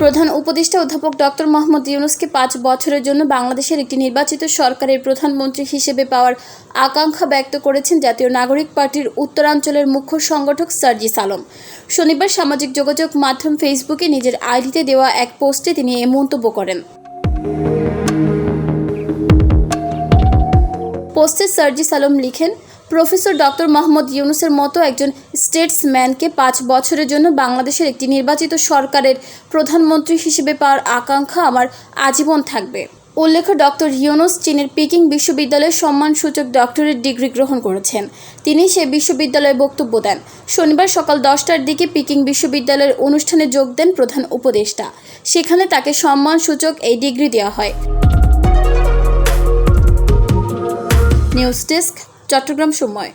প্রধান উপদেষ্টা অধ্যাপক ডক্টর মোহাম্মদ ইউনুসকে পাঁচ বছরের জন্য বাংলাদেশের একটি নির্বাচিত সরকারের প্রধানমন্ত্রী হিসেবে পাওয়ার আকাঙ্ক্ষা ব্যক্ত করেছেন জাতীয় নাগরিক পার্টির উত্তরাঞ্চলের মুখ্য সংগঠক সার্জিস আলম। শনিবার সামাজিক যোগাযোগ মাধ্যম ফেসবুকে নিজের আইডিতে দেওয়া এক পোস্টে তিনি এ মন্তব্য করেন। পোস্টে সার্জিস আলম লিখেন প্রফেসর ডক্টর মোহাম্মদ ইউনুসের মতো একজন স্টেটসম্যানকে পাঁচ বছরের জন্য বাংলাদেশের একটি নির্বাচিত সরকারের প্রধানমন্ত্রী হিসেবে পাওয়ার আকাঙ্ক্ষা আমার আজীবন থাকবে। উল্লেখ্য, ডক্টর ইউনুস চীনের পিকিং বিশ্ববিদ্যালয়ের সম্মানসূচক ডক্টরেট ডিগ্রি গ্রহণ করেছেন। তিনি সে বিশ্ববিদ্যালয়ে বক্তব্য দেন। শনিবার সকাল দশটার দিকে পিকিং বিশ্ববিদ্যালয়ের অনুষ্ঠানে যোগ দেন প্রধান উপদেষ্টা। সেখানে তাকে সম্মানসূচক এই ডিগ্রি দেওয়া হয়। নিউজ ডেস্ক চট্টগ্রাম সময়।